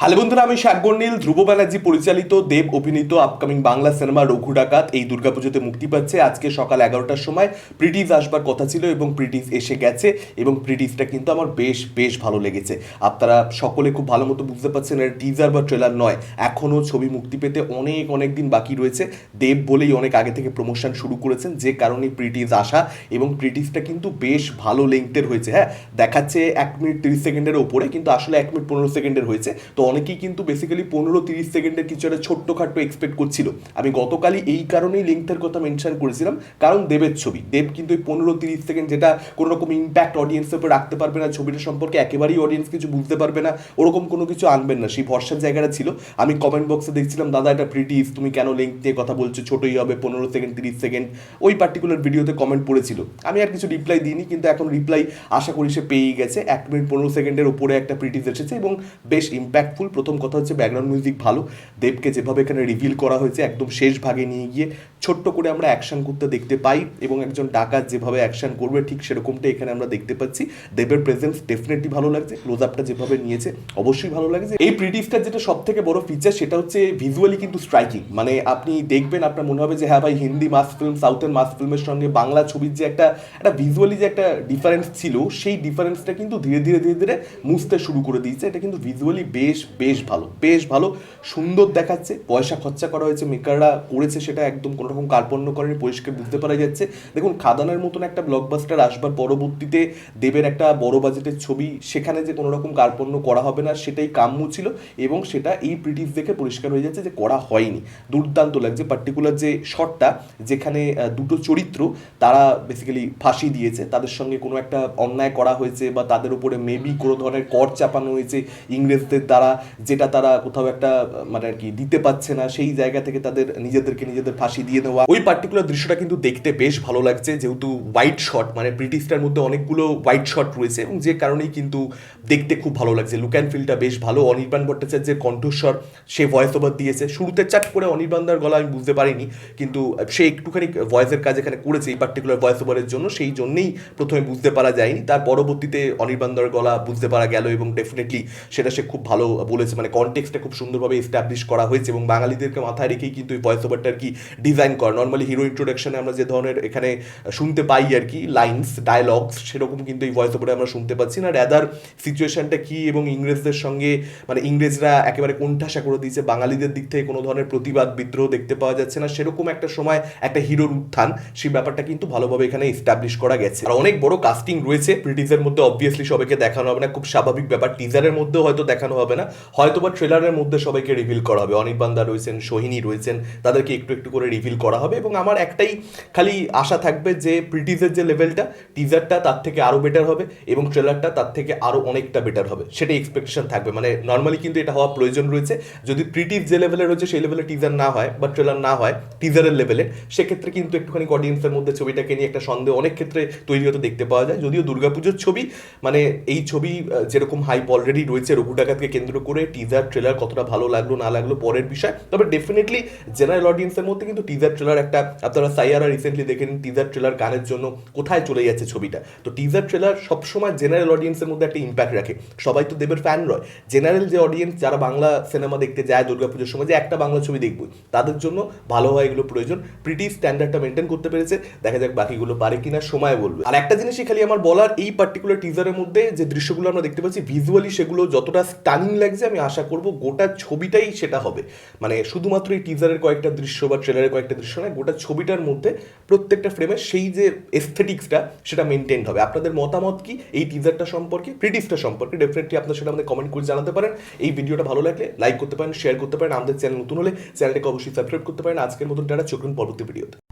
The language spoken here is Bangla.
হ্যালো বন্ধুরা আমি শাকবর্ণিল ধ্রুব ব্যানার্জি পরিচালিত, দেব অভিনীত আপকামিং বাংলা সিনেমা রঘু ডাকাত, এই দুর্গাপুজোতে মুক্তি পাচ্ছে। আজকে সকাল এগারোটার সময় প্রিটিজ আসবার কথা ছিল এবং প্রিটিজ এসে গেছে এবং প্রিটিজটা কিন্তু আমার বেশ বেশ ভালো লেগেছে। আপনারা সকলে খুব ভালো মতো বুঝতে পারছেন, এর টিজার বা ট্রেলার নয়। এখনও ছবি মুক্তি পেতে অনেক অনেক দিন বাকি রয়েছে। দেব বলেই অনেক আগে থেকে প্রমোশন শুরু করেছেন, যে কারণে প্রিটিজ আসা এবং প্রিটিজটা কিন্তু বেশ ভালো লেংথের হয়েছে। হ্যাঁ দেখাচ্ছে এক মিনিট তিরিশ সেকেন্ডের ওপরে, কিন্তু আসলে এক মিনিট পনেরো সেকেন্ডের হয়েছে। তো অনেকেই কিন্তু বেসিক্যালি পনেরো তিরিশ সেকেন্ডের কিছু একটা ছোট্টখাট্টো এক্সপেক্ট করছিল। আমি গতকালই এই কারণেই লেংথের কথা মেনশন করেছিলাম, কারণ দেবের ছবি। দেব কিন্তু এই পনেরো তিরিশ সেকেন্ড যেটা কোনো রকম ইম্প্যাক্ট অডিয়েন্সের উপর রাখতে পারবে না, ছবিটা সম্পর্কে একেবারেই অডিয়েন্স কিছু বুঝতে পারবে না, ওরকম কোনো কিছু আনবেন না। সেই ভরসার জায়গাটা ছিল। আমি কমেন্ট বক্সে দেখছিলাম, দাদা, এটা প্রিটিস তুমি কেন লেংথ নিয়ে কথা বলছো? ছোটোই হবে, পনেরো সেকেন্ড তিরিশ সেকেন্ড ওই পার্টিকুলার ভিডিওতে কমেন্ট পড়েছিল। আমি আর কিছু রিপ্লাই দিইনি, কিন্তু এখন রিপ্লাই আশা করি সে পেয়েই গেছে। এক মিনিট পনেরো সেকেন্ডের উপরে একটা প্রিটিস এসেছে এবং বেশ ইম্প্যাক্টফুল প্রথম কথা হচ্ছে ব্যাকগ্রাউন্ড মিউজিক ভালো। দেবকে যেভাবে এখানে রিভিল করা হয়েছে, একদম শেষ ভাগে নিয়ে গিয়ে ছোট্ট করে আমরা অ্যাকশন করতে দেখতে পাই এবং একজন ডাকাত যেভাবে অ্যাকশন করবে, ঠিক সেরকমটা এখানে আমরা দেখতে পাচ্ছি। দেবের প্রেজেন্স ডেফিনেটলি ভালো লাগছে। ক্লোজ আপটা যেভাবে নিয়েছে, অবশ্যই ভালো লাগছে। এই প্রিটিসটার যেটা সব থেকে বড় ফিচার সেটা হচ্ছে ভিজুয়ালি কিন্তু স্ট্রাইকিং মানে আপনি দেখবেন, আপনার মনে হবে যে হ্যাঁ ভাই, হিন্দি মাস ফিল্ম সাউথের মাস ফিল্মের সঙ্গে বাংলা ছবির যে একটা একটা ভিজুয়ালি যে একটা ডিফারেন্স ছিল, সেই ডিফারেন্সটা কিন্তু ধীরে ধীরে ধীরে ধীরে মুছতে শুরু করে দিয়েছে। এটা কিন্তু ভিজুয়ালি বেশ বেশ ভালো বেশ ভালো। সুন্দর দেখাচ্ছে, পয়সা খরচা করা হয়েছে মেকাররা করেছে সেটা একদম কোনো রকম কার্পণ্য করেনি, পরিষ্কার বুঝতে পারা যাচ্ছে। দেখুন, খাদানের মতন একটা ব্লকবাস্টার আসবার পরবর্তীতে দেবের একটা বড় বাজেটের ছবি, সেখানে যে কোনো রকম কার্পণ্য করা হবে না, সেটাই কাম্য ছিল এবং সেটা এই প্রিটিস দেখে পরিষ্কার হয়ে যাচ্ছে যে করা হয়নি। দুর্দান্ত লাগছে পার্টিকুলার যে শটটা যেখানে দুটো চরিত্র, তারা বেসিক্যালি ফাঁসি দিয়েছে। তাদের সঙ্গে কোনো একটা অন্যায় করা হয়েছে বা তাদের উপরে মেবি কোনো ধরনের কর চাপানো হয়েছে ইংরেজদের দ্বারা। যেটা তারা কোথাও একটা মানে আর কি দিতে পারছে না, সেই জায়গা থেকে তাদের নিজেদেরকে নিজেদের ফাঁসি দিয়ে দেওয়া ওই পার্টিকুলার দৃশ্যটা কিন্তু দেখতে বেশ ভালো লাগছে, যেহেতু হোয়াইট শট মানে ব্রিটিশটার মধ্যে অনেকগুলো হোয়াইট শট রয়েছে এবং যে কারণেই কিন্তু দেখতে খুব ভালো লাগছে। লুক অ্যান্ড ফিলটা বেশ ভালো। অনির্বাণ ভট্টাচার্যের কণ্ঠস্বর, সে ভয়েস ওভার দিয়েছে। শুরুতে চাট করে অনির্বাণদার গলা আমি বুঝতে পারিনি, কিন্তু সে একটুখানি ভয়েসের কাজ এখানে করেছে এই পার্টিকুলার ভয়েস ওভারের জন্য। সেই জন্যেই প্রথমে বুঝতে পারা যায়নি। তার পরবর্তীতে অনির্বাণদার গলা বুঝতে পারা গেল এবং ডেফিনেটলি সেটা সে খুব ভালো বলেছে মানে কনটেক্সটটা খুব সুন্দরভাবে এস্টাবলিশ করা হয়েছে এবং বাঙালিদেরকে মাথায় রেখেই কিন্তু এই ভয়েস ওভারটা আর কি ডিজাইন করা। নর্মালি হিরো ইন্ট্রোডাকশনে আমরা যে ধরনের এখানে শুনতে পাই আর কি লাইন্স ডায়লগস সেরকম কিন্তু এই ভয়েস ওভারে আমরা শুনতে পাচ্ছি না। র্যাদার সিচুয়েশনটা কি এবং ইংরেজদের সঙ্গে মানে ইংরেজরা একেবারে কোণঠাসা করে দিয়েছে, বাঙালিদের দিক থেকে কোনো ধরনের প্রতিবাদ, বিদ্রোহ দেখতে পাওয়া যাচ্ছে না। সেরকম একটা সময়, একটা হিরোর উত্থান, সেই ব্যাপারটা কিন্তু ভালোভাবে এখানে এস্টাবলিশ করা গেছে। আর অনেক বড় কাস্টিং রয়েছে প্রিটিজের মধ্যে অবভিয়াসলি সবাইকে দেখানো হবে না। খুব স্বাভাবিক ব্যাপার। টিজারের মধ্যেও হয়তো দেখানো হবে না। হয়তো বা ট্রেলারের মধ্যে সবাইকে রিভিল করা হবে। অনির্বাণদা রয়েছেন, সোহিনী রয়েছেন, তাদেরকে একটু একটু করে রিভিল করা হবে এবং আমার একটাই খালি আশা থাকবে যে প্রিটিজের যে লেভেলটা টিজারটা তার থেকে আরও বেটার হবে এবং ট্রেলারটা তার থেকে আরও অনেকটা বেটার হবে। সেটাই এক্সপেকটেশন থাকবে। মানে নর্মালি কিন্তু এটা হওয়া প্রয়োজন রয়েছে। যদি প্রিটিভ যে লেভেলে রয়েছে সেই লেভেলে টিজার না হয় বা ট্রেলার না হয় টিজারের লেভেলে সেক্ষেত্রে কিন্তু একটুখানি অডিয়েন্সের মধ্যে ছবিটাকে নিয়ে একটা সন্দেহ অনেক ক্ষেত্রে তৈরি হতে দেখতে পাওয়া যায়। যদিও দুর্গাপুজোর ছবি মানে এই ছবি যেরকম হাইপ অলরেডি রয়েছে রঘু ডাকাতকে কেন্দ্র করে টিজার ট্রেলার কতটা ভালো লাগল, না লাগল, পরের বিষয়। তবে ডেফিনেটলি জেনারেল অডিয়েন্সের মধ্যে কিন্তু টিজার ট্রেলার একটা, আপনারা সাইয়ারা রিসেন্টলি দেখেন টিজার ট্রেলার গানের জন্য কোথায় চলে যাচ্ছে ছবিটা। তো টিজার ট্রেলার সবসময় জেনারেল অডিয়েন্সের মধ্যে একটা ইম্প্যাক্ট রাখে। সবাই তো দেবের ফ্যান রয় জেনারেল যে অডিয়েন্স যারা বাংলা সিনেমা দেখতে যায়, দুর্গাপুজোর সময় যে একটা বাংলা ছবি দেখব, তাদের জন্য ভালো হয় এগুলো প্রয়োজন। প্রিটি স্ট্যান্ডার্ডটা মেনটেন করতে পেরেছে। দেখা যাক বাকিগুলো পারে কিনা, সময় বলবে। আর একটা জিনিসই খালি আমার বলার, এই পার্টিকুলার টিজারের মধ্যে যে দৃশ্যগুলো আমরা দেখতে পাচ্ছি ভিজুয়ালি সেগুলো যতটা স্টানিং লাগছে, আমি আশা করব গোটা ছবিটাই সেটা হবে। মানে শুধুমাত্র এই টিজারের কয়েকটা দৃশ্য বা ট্রেলারের কয়েকটা দৃশ্য নয়, গোটা ছবিটার মধ্যে প্রত্যেকটা ফ্রেমে সেই যে এস্থেটিক্সটা সেটা মেনটেন হবে। আপনাদের মতামত কি? এই টিজারটা সম্পর্কে প্রিটিসটা সম্পর্কে ডেফিনেটলি আপনার সেটা আমাদের কমেন্ট করে জানাতে পারেন। এই ভিডিওটা ভালো লাগলে লাইক করতে পারেন শেয়ার করতে পারেন। আমাদের চ্যানেল নতুন হলে চ্যানেলটাকে অবশ্যই সাবস্ক্রাইব করতে পারেন। আজকের মতন টাটা চোখুন পরবর্তী ভিডিওতে